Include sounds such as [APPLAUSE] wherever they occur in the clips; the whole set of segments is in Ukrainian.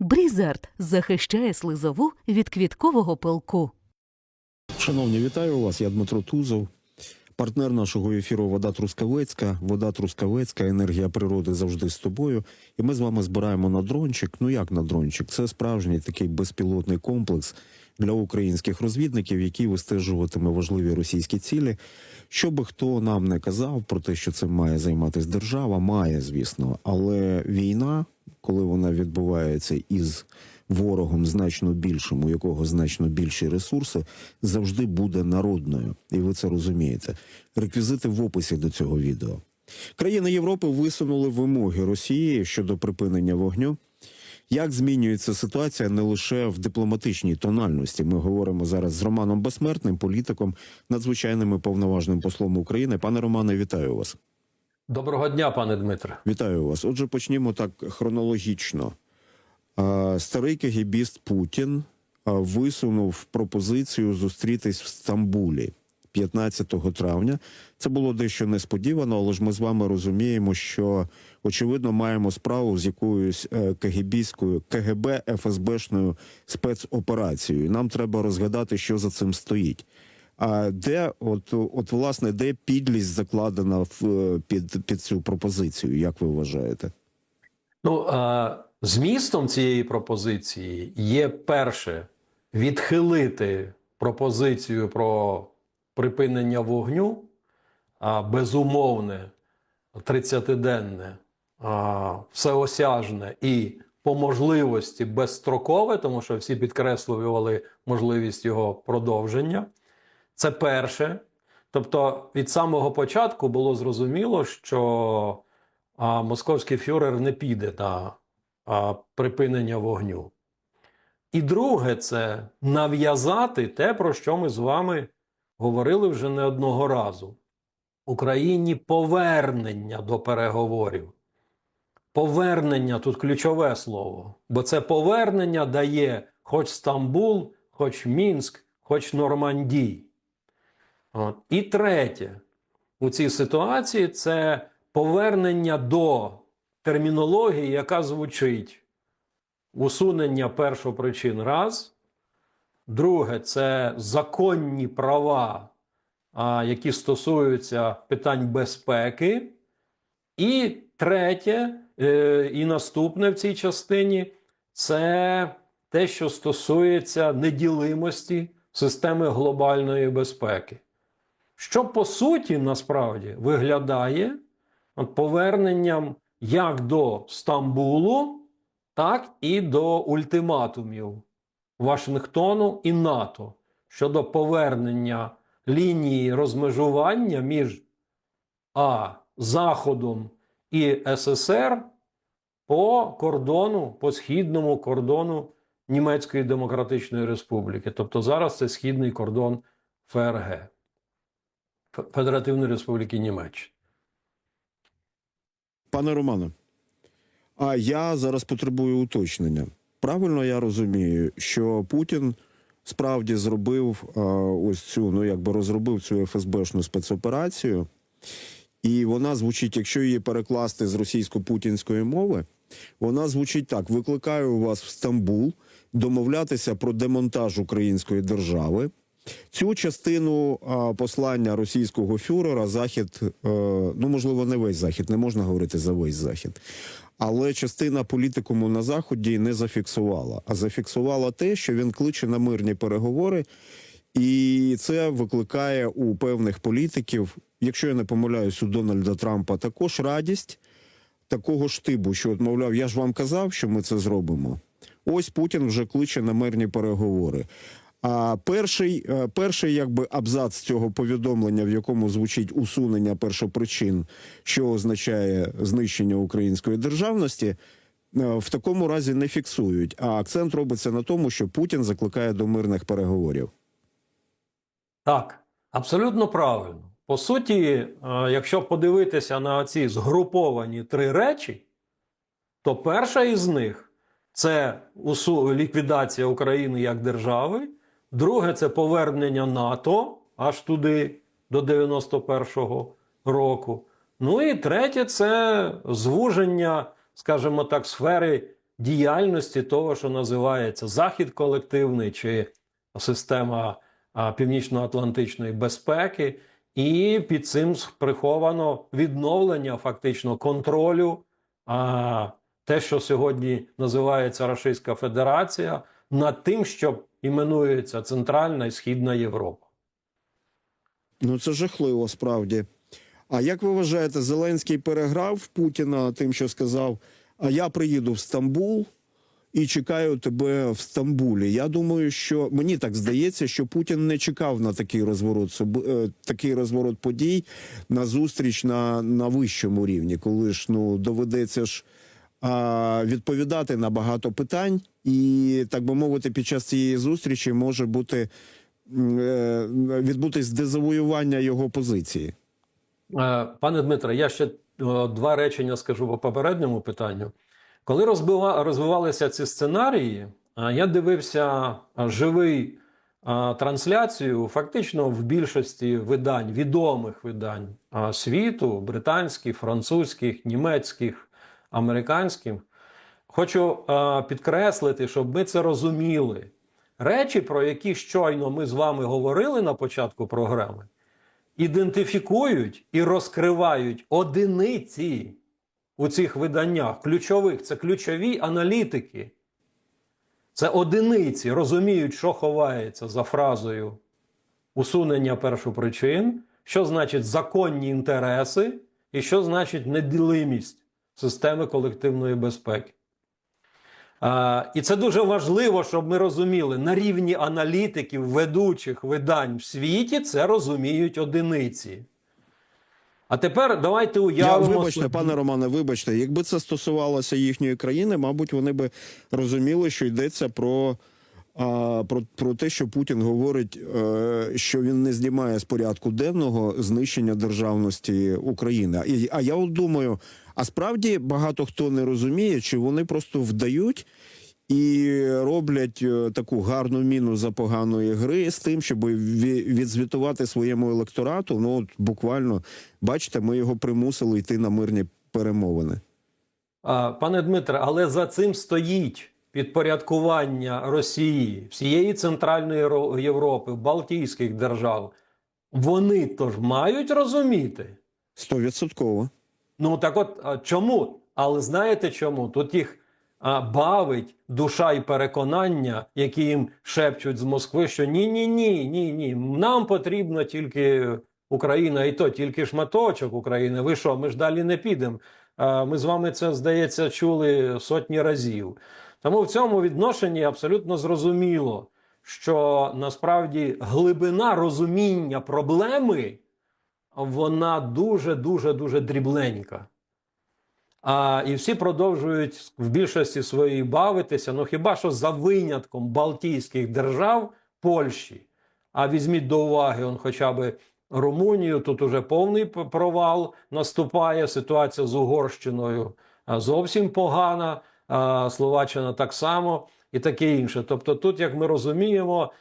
Брізард захищає слизову від квіткового пилку. Шановні, вітаю вас. Я Дмитро Тузов, партнер нашого ефіру Вода Трускавецька. Вода Трускавецька, енергія природи завжди з тобою. І ми з вами збираємо на дрончик. Ну як на дрончик? Це справжній такий безпілотний комплекс для українських розвідників, який вистежуватиме важливі російські цілі. Що би хто нам не казав про те, що цим має займатися держава, має, звісно, але війна, коли вона відбувається із ворогом значно більшим, у якого значно більші ресурси, завжди буде народною, і ви це розумієте. Реквізити в описі до цього відео. Країни Європи висунули вимоги Росії щодо припинення вогню. Як змінюється ситуація не лише в дипломатичній тональності? Ми говоримо зараз з Романом Безсмертним, політиком, надзвичайним і повноважним послом України. Пане Романе, вітаю вас. Доброго дня, пане Дмитре. Вітаю вас. Отже, почнімо так хронологічно. Старий кегібіст Путін висунув пропозицію зустрітись в Стамбулі 15 травня. Це було дещо несподівано, але ж ми з вами розуміємо, що очевидно маємо справу з якоюсь е, кегібійською КГБ ФСБшною спецоперацією. Нам треба розгадати, що за цим стоїть. А де, от, от власне, де підлість закладена в е, під, під цю пропозицію, як ви вважаєте? Ну а, змістом цієї пропозиції є перше відхилити пропозицію про припинення вогню, безумовне, 30-денне, всеосяжне і по можливості безстрокове, тому що всі підкреслювали можливість його продовження. Це перше. Тобто від самого початку було зрозуміло, що московський фюрер не піде на припинення вогню. І друге, це нав'язати те, про що ми з вами говорили вже не одного разу. Україні повернення до переговорів. Повернення тут ключове слово, бо це повернення дає хоч Стамбул, хоч Мінськ, хоч Нормандій. От. І третє, у цій ситуації це повернення до термінології, яка звучить усунення першопричин раз. Друге, це законні права, які стосуються питань безпеки. І третє, е, і наступне в цій частині це те, що стосується неділимості системи глобальної безпеки. Що по суті насправді виглядає поверненням як до Стамбулу, так і до ультиматумів Вашингтону і НАТО щодо повернення лінії розмежування між А. Заходом і СССР по кордону, по східному кордону Німецької Демократичної Республіки. Тобто зараз це східний кордон ФРГ. Федеративної Республіки Німеччина. Пане Романе, а я зараз потребую уточнення. Правильно я розумію, що Путін справді зробив а, ось цю, ну якби розробив цю ФСБшну спецоперацію, і вона звучить, якщо її перекласти з російсько-путінської мови, вона звучить так: викликаю вас в Стамбул домовлятися про демонтаж української держави. Цю частину послання російського фюрера захід, е, ну можливо, не весь захід, не можна говорити за весь захід. Але частина політикуму на заході не зафіксувала, а зафіксувала те, що він кличе на мирні переговори, і це викликає у певних політиків, якщо я не помиляюсь, у Дональда Трампа також радість такого штибу, що от, мовляв, я ж вам казав, що ми це зробимо. Ось Путін вже кличе на мирні переговори. А перший, е, перший якби абзац цього повідомлення, в якому звучить усунення першопричин, що означає знищення української державності, е, в такому разі не фіксують. А акцент робиться на тому, що Путін закликає до мирних переговорів. Так, абсолютно правильно. По суті, е, якщо подивитися на ці згруповані три речі, то перша із них це ліквідація України як держави, друге це повернення НАТО аж туди до 91-го року. Ну і третє це звуження, скажімо так, сфери діяльності того, що називається Захід колективний чи система Північно-Атлантичної безпеки, і під цим приховано відновлення фактично контролю. А, те, що сьогодні називається Російська Федерація, над тим, що іменується Центральна і Східна Європа. Ну це жахливо справді. А як ви вважаєте, Зеленський переграв Путіна тим, що сказав: А я приїду в Стамбул і чекаю тебе в Стамбулі. Я думаю, що мені так здається, що Путін не чекав на такий розворот е, такий розворот подій на зустріч на, на вищому рівні, коли ж ну доведеться ж. Відповідати на багато питань, і так би мовити, під час цієї зустрічі може бути е, відбутись дезавоювання його позиції. Е, Пане Дмитре, я ще два речення скажу по попередньому питанню. Коли розвивалися ці сценарії, е, я дивився живий трансляцію фактично в більшості видань, відомих видань світу, британських, французьких, німецьких, американських. Хочу е, підкреслити, щоб ми це розуміли. Речі, про які щойно ми з вами говорили на початку програми, ідентифікують і розкривають одиниці у цих виданнях ключових. Це ключові аналітики. Це одиниці розуміють, що ховається за фразою усунення першопричин, що значить законні інтереси, і що значить неділимість системи колективної безпеки. А, і це дуже важливо, щоб ми розуміли, на рівні аналітиків, ведучих видань в світі це розуміють одиниці. А тепер давайте Я уявимо. вибачте, собі- пане Романе, вибачте, якби це стосувалося їхньої країни, мабуть, вони би розуміли, що йдеться про. А про, про те, що Путін говорить, е, що він не знімає з порядку денного знищення державності України. А я от думаю, а справді багато хто не розуміє, чи вони просто вдають і роблять е, таку гарну міну за поганої гри з тим, щоб відзвітувати своєму електорату. Ну от буквально бачите, ми його примусили йти на мирні перемовини. А, Пане Дмитре, але за цим стоїть підпорядкування Росії, всієї Центральної Європи, Балтійських держав. Вони тож мають розуміти. Стовідсотково. Ну так от чому? Але знаєте чому? Тут їх а, бавить душа і переконання, які їм шепчуть з Москви, що ні, ні, ні, ні, ні. Нам потрібна тільки Україна, і то тільки шматочок України. Ви що? Ми ж далі не підемо. Ми з вами це здається чули сотні разів. Тому в цьому відношенні абсолютно зрозуміло, що насправді глибина розуміння проблеми вона дуже дуже дрібленька. А, і всі продовжують в більшості своїй бавитися. Ну хіба що за винятком Балтійських держав Польщі. А візьміть до уваги, он хоча б Румунію, тут уже повний провал наступає. Ситуація з Угорщиною зовсім погана, Словаччина так само і таке інше. Тобто, тут, як ми розуміємо,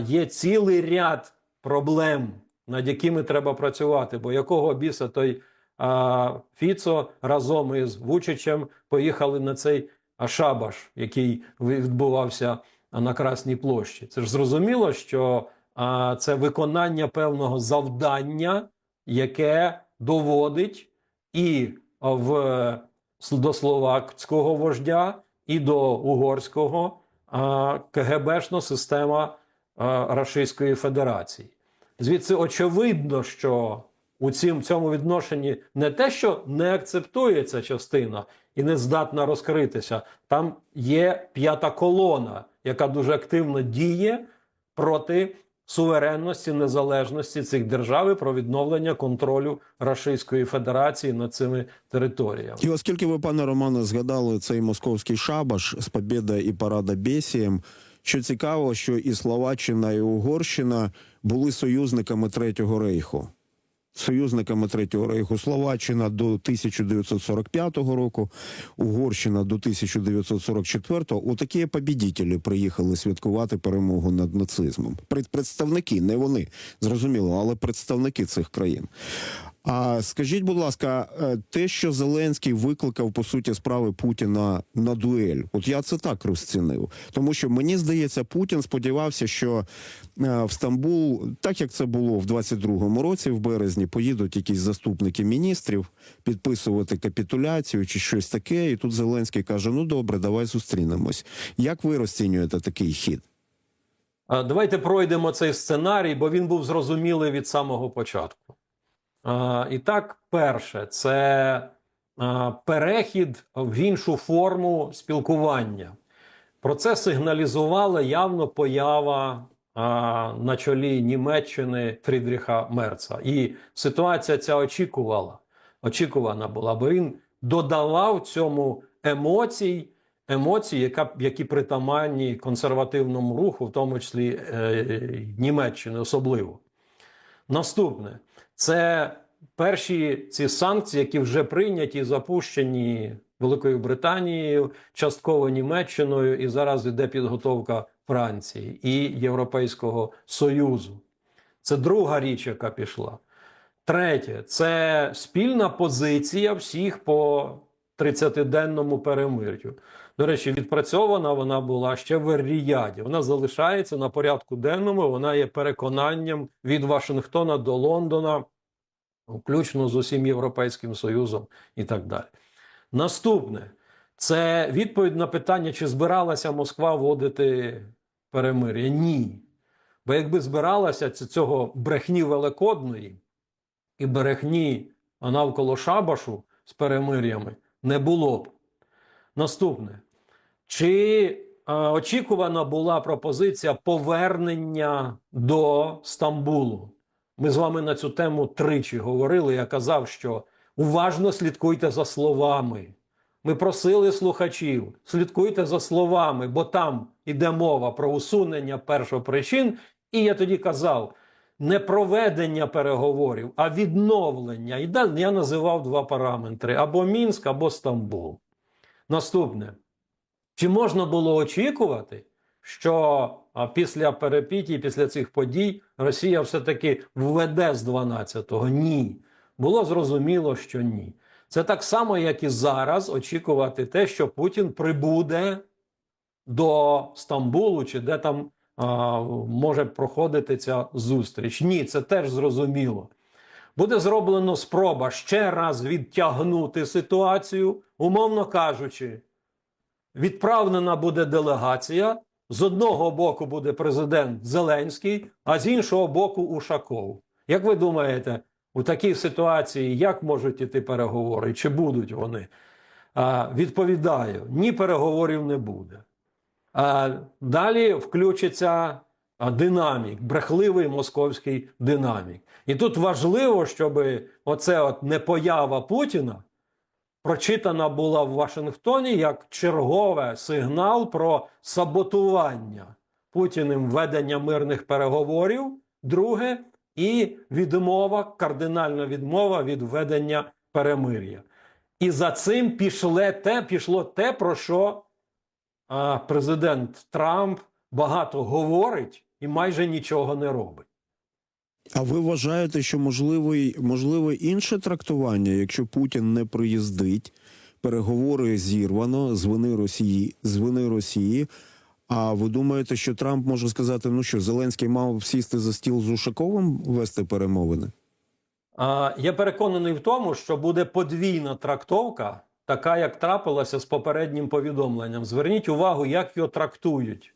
є цілий ряд проблем, над якими треба працювати. Бо якого біса той а, Фіцо разом із Вучичем поїхали на цей шабаш, який відбувався на Красній площі. Це ж зрозуміло, що а, це виконання певного завдання, яке доводить і в, до словацького вождя, і до угорського а, КГБшна система а, Російської Федерації. Звідси очевидно, що у цім, цьому відношенні не те, що не акцептується частина і не здатна розкритися, там є п'ята колона, яка дуже активно діє проти суверенності, незалежності цих держав і про відновлення контролю Російської Федерації над цими територіями. І оскільки ви, пане Романе, згадали цей московський шабаш з Побєда і Парада Бесієм, що цікаво, що і Словаччина, і Угорщина були союзниками Третього рейху. Союзниками Третього рейху Словаччина до 1945 року, Угорщина до 1944. Отакі побідітелі приїхали святкувати перемогу над нацизмом. Пред- Представники, не вони, зрозуміло, але представники цих країн. А скажіть, будь ласка, е, те, що Зеленський викликав по суті справи Путіна на дуель, от я це так розцінив. Тому що мені здається, Путін сподівався, що е, в Стамбул, так як це було в 22-му році, в березні, поїдуть якісь заступники міністрів підписувати капітуляцію чи щось таке. І тут Зеленський каже: Ну добре, давай зустрінемось. Як ви розцінюєте такий хід? Давайте пройдемо цей сценарій, бо він був зрозумілий від самого початку. А, І так, перше, це перехід в іншу форму спілкування. Про це сигналізувала явно поява на чолі Німеччини Фрідріха Мерца. І ситуація ця очікувала, очікувана була, бо він додавав цьому емоцій, емоції, яка, які притаманні консервативному руху, в тому числі е, Німеччини особливо. Наступне це перші ці санкції, які вже прийняті запущені Великою Британією, частково Німеччиною, і зараз йде підготовка Франції і Європейського Союзу. Це друга річ, яка пішла. Третє це спільна позиція всіх по 30-денному перемир'ю. До речі, відпрацьована вона була ще в Ер-Ріяді. Вона залишається на порядку денному. Вона є переконанням від Вашингтона до Лондона, включно з усім Європейським Союзом і так далі. Наступне це відповідь на питання, чи збиралася Москва вводити перемир'я. Ні. Бо якби збиралася цього брехні великодної і брехні навколо Шабашу з перемир'ями не було б. Наступне. Чи е, очікувана була пропозиція повернення до Стамбулу? Ми з вами на цю тему тричі говорили. Я казав, що уважно слідкуйте за словами. Ми просили слухачів, слідкуйте за словами, бо там іде мова про усунення першопричин. І я тоді казав, не проведення переговорів, а відновлення. І да- я називав два параметри: або Мінськ, або Стамбул. Наступне. Чи можна було очікувати, що після перепітій, після цих подій Росія все-таки введе з 12-го? Ні. Було зрозуміло, що ні. Це так само, як і зараз очікувати те, що Путін прибуде до Стамбулу, чи де там а, може проходити ця зустріч. Ні, це теж зрозуміло. Буде зроблено спроба ще раз відтягнути ситуацію, умовно кажучи, відправлена буде делегація. З одного боку буде президент Зеленський, а з іншого боку Ушаков. Як ви думаєте, у такій ситуації як можуть іти переговори? Чи будуть вони? А, відповідаю: ні, переговорів не буде. А, далі включиться динамік, брехливий московський динамік. І тут важливо, щоб оце от непоява Путіна прочитана була в Вашингтоні як чергове сигнал про саботування Путіним ведення мирних переговорів. Друге, і відмова, кардинальна відмова від ведення перемир'я. І за цим пішле те, пішло те, про що президент Трамп багато говорить і майже нічого не робить. А ви вважаєте, що можливий, можливе інше трактування, якщо Путін не приїздить, переговори зірвано з вини Росії, з вини Росії. А ви думаєте, що Трамп може сказати, ну що Зеленський мав сісти за стіл з Ушаковим вести перемовини? Я переконаний в тому, що буде подвійна трактовка, така як трапилася з попереднім повідомленням. Зверніть увагу, як його трактують.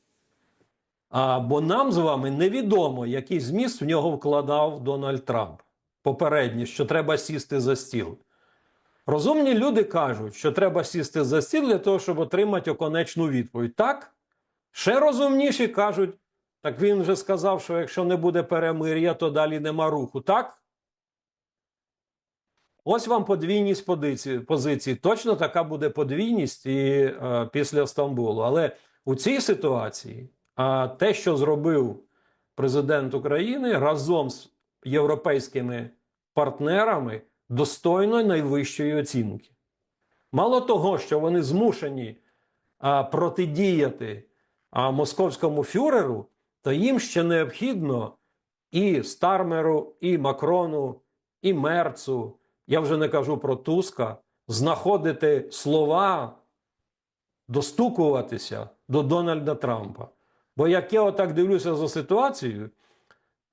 А, бо нам з вами невідомо, який зміст в нього вкладав Дональд Трамп. Попередній, що треба сісти за стіл. Розумні люди кажуть, що треба сісти за стіл для того, щоб отримати оконечну відповідь. Так? Ще розумніші кажуть, так він вже сказав, що якщо не буде перемир'я, то далі нема руху. Так? Ось вам подвійність позиції. Точно така буде подвійність і е, після Стамбулу. Але у цій ситуації а, те, що зробив президент України разом з європейськими партнерами, достойно найвищої оцінки. Мало того, що вони змушені а, протидіяти а, московському фюреру, то їм ще необхідно і Стармеру, і Макрону, і Мерцу, я вже не кажу про Туска, знаходити слова, достукуватися до Дональда Трампа. Бо як я отак дивлюся за ситуацією,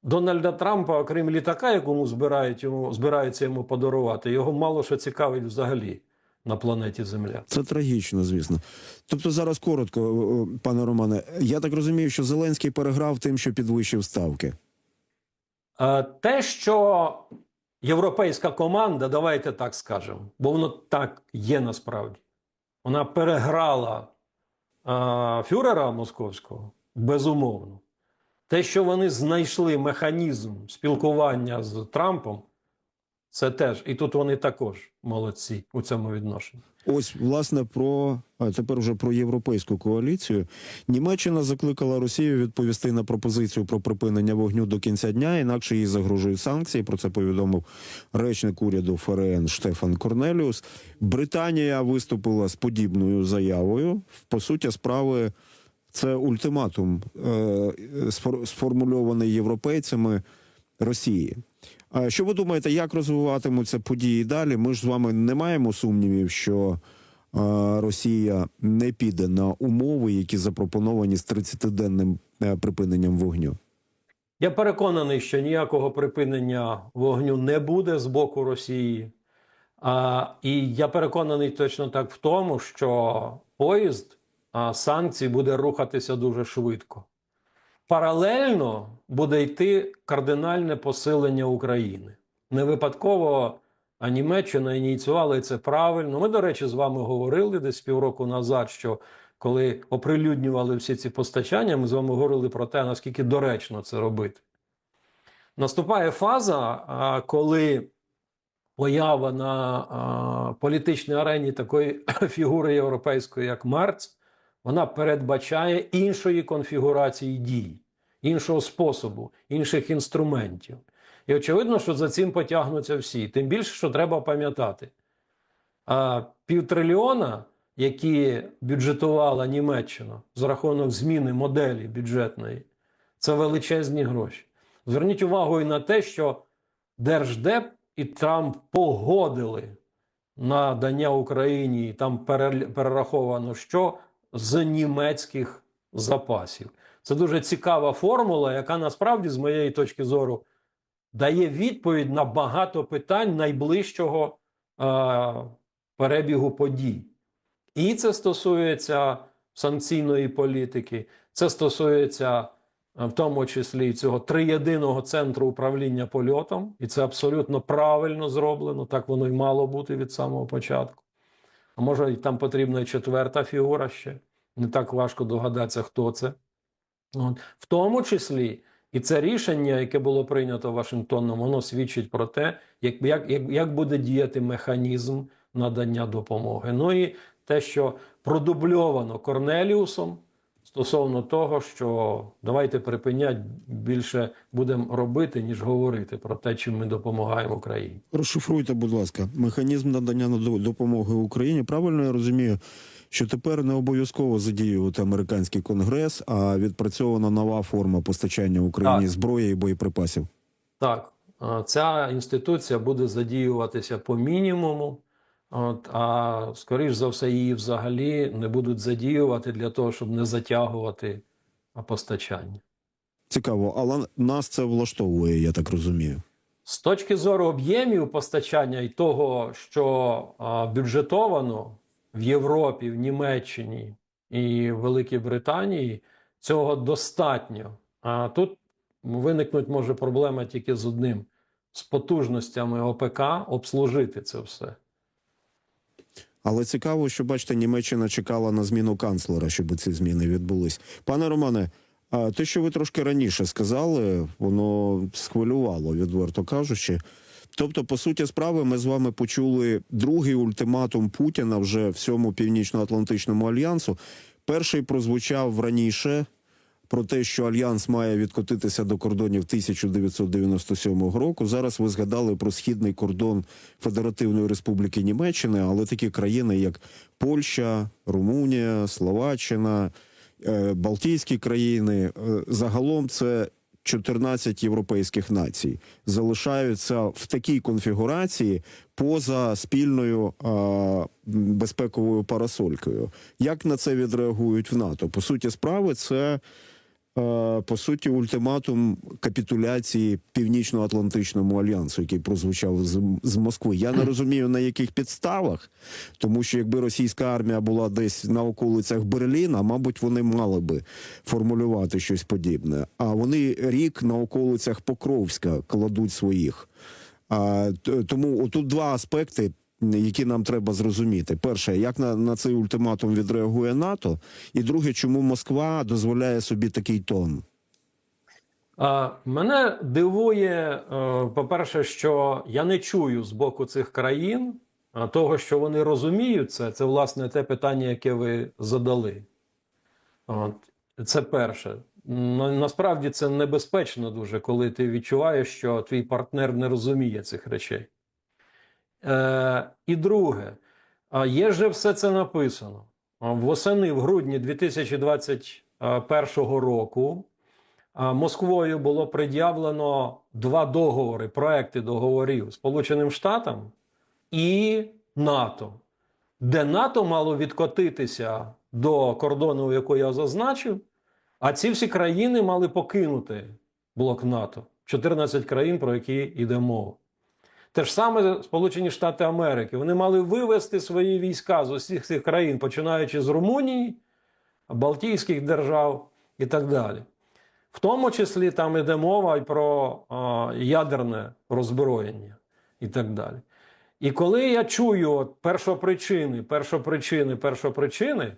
Дональда Трампа, окрім літака, якому збирають йому, збираються йому подарувати, його мало що цікавить взагалі на планеті Земля. Це трагічно, звісно. Тобто, зараз коротко, о, о, пане Романе, я так розумію, що Зеленський переграв тим, що підвищив ставки. Е, Те, що європейська команда, давайте так скажемо, бо воно так є насправді. Вона переграла е, фюрера московського, безумовно. Те, що вони знайшли механізм спілкування з Трампом, це теж. І тут вони також молодці у цьому відношенні. Ось, власне, про а тепер вже про європейську коаліцію. Німеччина закликала Росію відповісти на пропозицію про припинення вогню до кінця дня, інакше їй загрожують санкції. Про це повідомив речник уряду ФРН Штефан Корнеліус. Британія виступила з подібною заявою. По суті, справи це ультиматум, е, сформульований європейцями Росії. Що ви думаєте, як розвиватимуться події далі? Ми ж з вами не маємо сумнівів, що е, Росія не піде на умови, які запропоновані з 30-денним е, припиненням вогню. Я переконаний, що ніякого припинення вогню не буде з боку Росії. А, і я переконаний точно так в тому, що поїзд санкцій буде рухатися дуже швидко. Паралельно буде йти кардинальне посилення України. Не випадково а Німеччина ініціювала і це правильно. Ми, до речі, з вами говорили десь півроку назад, що коли оприлюднювали всі ці постачання, ми з вами говорили про те, наскільки доречно це робити. Наступає фаза, коли поява на політичній арені такої [COUGHS] фігури європейської, як Мерц, вона передбачає іншої конфігурації дій, іншого способу, інших інструментів. І очевидно, що за цим потягнуться всі. Тим більше, що треба пам'ятати. А півтрильйона, які бюджетувала Німеччина з рахунок зміни моделі бюджетної, це величезні гроші. Зверніть увагу і на те, що Держдеп і Трамп погодили надання Україні, там перераховано що з німецьких запасів. Це дуже цікава формула, яка насправді, з моєї точки зору, дає відповідь на багато питань найближчого е, перебігу подій. І це стосується санкційної політики, це стосується е, в тому числі цього триєдиного центру управління польотом, і це абсолютно правильно зроблено. Так воно й мало бути від самого початку. А може, там потрібна і четверта фігура ще. Не так важко догадатися, хто це. От. В тому числі і це рішення, яке було прийнято Вашингтоном, воно свідчить про те, як, як, як, буде діяти механізм надання допомоги. Ну і те, що продубльовано Корнеліусом стосовно того, що давайте припинять більше будемо робити, ніж говорити про те, чим ми допомагаємо Україні. Розшифруйте, будь ласка, механізм надання допомоги Україні. Правильно я розумію, що тепер не обов'язково задіювати американський конгрес, а відпрацьована нова форма постачання Україні Так. зброї і боєприпасів. Так, е, ця інституція буде задіюватися по мінімуму, от, а скоріш за все, її взагалі не будуть задіювати для того, щоб не затягувати постачання. Цікаво, але нас це влаштовує, я так розумію. З точки зору об'ємів постачання і того, що а, бюджетовано в Європі, в Німеччині і в Великій Британії, цього достатньо. А тут виникнуть може проблема тільки з одним: з потужностями ОПК обслужити це все. Але цікаво, що бачите, Німеччина чекала на зміну канцлера, щоб ці зміни відбулись. Пане Романе, а те, що ви трошки раніше сказали, воно схвилювало, відверто кажучи. Тобто, по суті справи, ми з вами почули другий ультиматум Путіна вже всьому північно-атлантичному альянсу. Перший прозвучав раніше про те, що альянс має відкотитися до кордонів 1997 року. Зараз ви згадали про східний кордон Федеративної Республіки Німеччини, але такі країни, як Польща, Румунія, Словаччина, е, Балтійські країни, е, загалом це 14 європейських націй залишаються в такій конфігурації поза спільною а, безпековою парасолькою. Як на це відреагують в НАТО? По суті справи, це е, по суті ультиматум капітуляції Північно-Атлантичному альянсу, який прозвучав з, з Москви. Я не розумію на яких підставах, тому що якби російська армія була десь на околицях Берліна, мабуть, вони мали би формулювати щось подібне. А вони рік на околицях Покровська кладуть своїх. А, тому отут два аспекти, які нам треба зрозуміти. Перше, як на, на цей ультиматум відреагує НАТО, і друге, чому Москва дозволяє собі такий тон. А, мене дивує, е, по-перше, що я не чую з боку цих країн того, що вони розуміють це. Це, власне, те питання, яке ви задали. От. Це перше. На- Насправді це небезпечно дуже, коли ти відчуваєш, що твій партнер не розуміє цих речей. Е, і друге, є же все це написано. Восени в грудні 2021 року Москвою було пред'явлено два договори, проекти договорів Сполученим Штатам і НАТО, де НАТО мало відкотитися до кордону, який я зазначив, а ці всі країни мали покинути блок НАТО. 14 країн, про які йде мова. Те ж саме Сполучені Штати Америки. Вони мали вивести свої війська з усіх цих країн, починаючи з Румунії, Балтійських держав і так далі. В тому числі там іде мова і про а, ядерне роззброєння і так далі. І коли я чую от першопричини, першопричини, першопричини,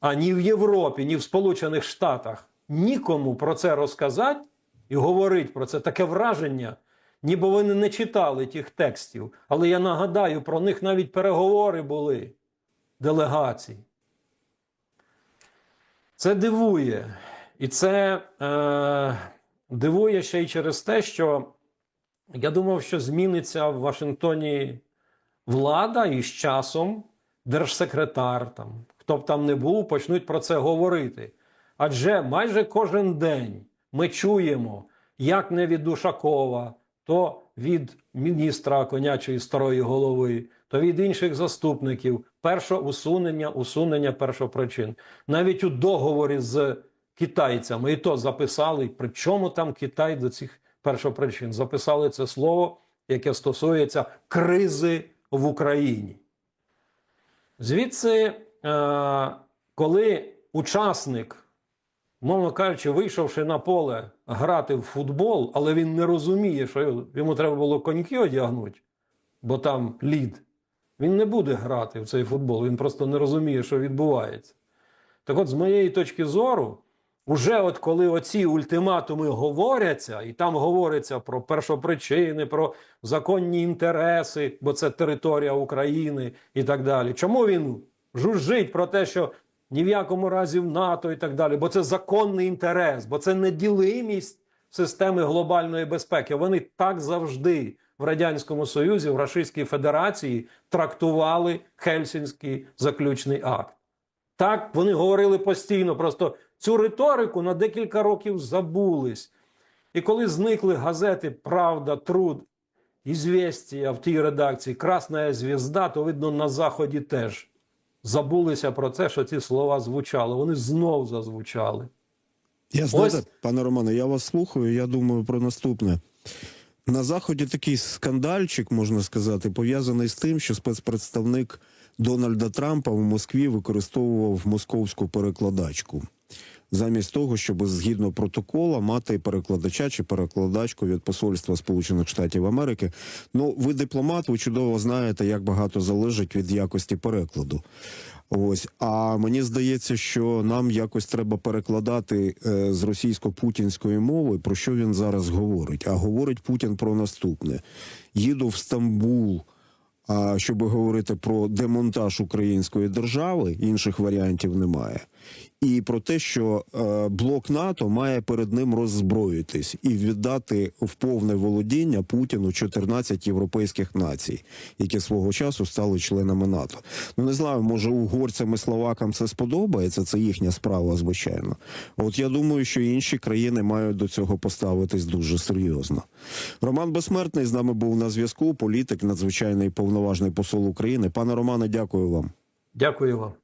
а ні в Європі, ні в Сполучених Штатах нікому про це розказати і говорить про це таке враження, ніби вони не читали тих текстів. Але я нагадаю, про них навіть переговори були делегацій. Це дивує. І це е, дивує ще й через те, що я думав, що зміниться в Вашингтоні влада і з часом держсекретар, там, хто б там не був, почнуть про це говорити. Адже майже кожен день ми чуємо, як не від Ушакова, то від міністра конячої старої голови, то від інших заступників. Перше усунення, усунення першопричин. Навіть у договорі з китайцями, і то записали, при чому там Китай до цих першопричин. Записали це слово, яке стосується кризи в Україні. Звідси, е, коли учасник, мовно кажучи, вийшовши на поле грати в футбол, але він не розуміє, що йому треба було коньки одягнути, бо там лід, він не буде грати в цей футбол, він просто не розуміє, що відбувається. Так от, з моєї точки зору, Уже от коли оці ультиматуми говоряться, і там говориться про першопричини, про законні інтереси, бо це територія України і так далі. Чому він жужжить про те, що ні в якому разі в НАТО і так далі? Бо це законний інтерес, бо це неділимість системи глобальної безпеки. Вони так завжди в Радянському Союзі, в Російській Федерації трактували Хельсінський заключний акт. Так, вони говорили постійно, просто цю риторику на декілька років забулись. І коли зникли газети Правда, Труд, Ізвєстія в тій редакції, Красна звізда, то видно на Заході теж забулися про це, що ці слова звучали. Вони знов зазвучали. Я знаєте, пане Романе, я вас слухаю. Я думаю про наступне. На заході такий скандальчик, можна сказати, пов'язаний з тим, що спецпредставник Дональда Трампа в Москві використовував московську перекладачку. Замість того, щоб згідно протокола мати перекладача чи перекладачку від посольства Сполучених Штатів Америки. Ну, ви дипломат, ви чудово знаєте, як багато залежить від якості перекладу. Ось, а мені здається, що нам якось треба перекладати е, з російсько-путінської мови, про що він зараз говорить. А говорить Путін про наступне: їду в Стамбул. А щоб говорити про демонтаж української держави, інших варіантів немає. І про те, що е, блок НАТО має перед ним роззброїтись і віддати в повне володіння Путіну 14 європейських націй, які свого часу стали членами НАТО. Ну не знаю, може угорцям і словакам це сподобається. Це їхня справа, звичайно. От я думаю, що інші країни мають до цього поставитись дуже серйозно. Роман Безсмертний з нами був на зв'язку. Політик, надзвичайний повноважний посол України. Пане Романе, дякую вам. Дякую вам.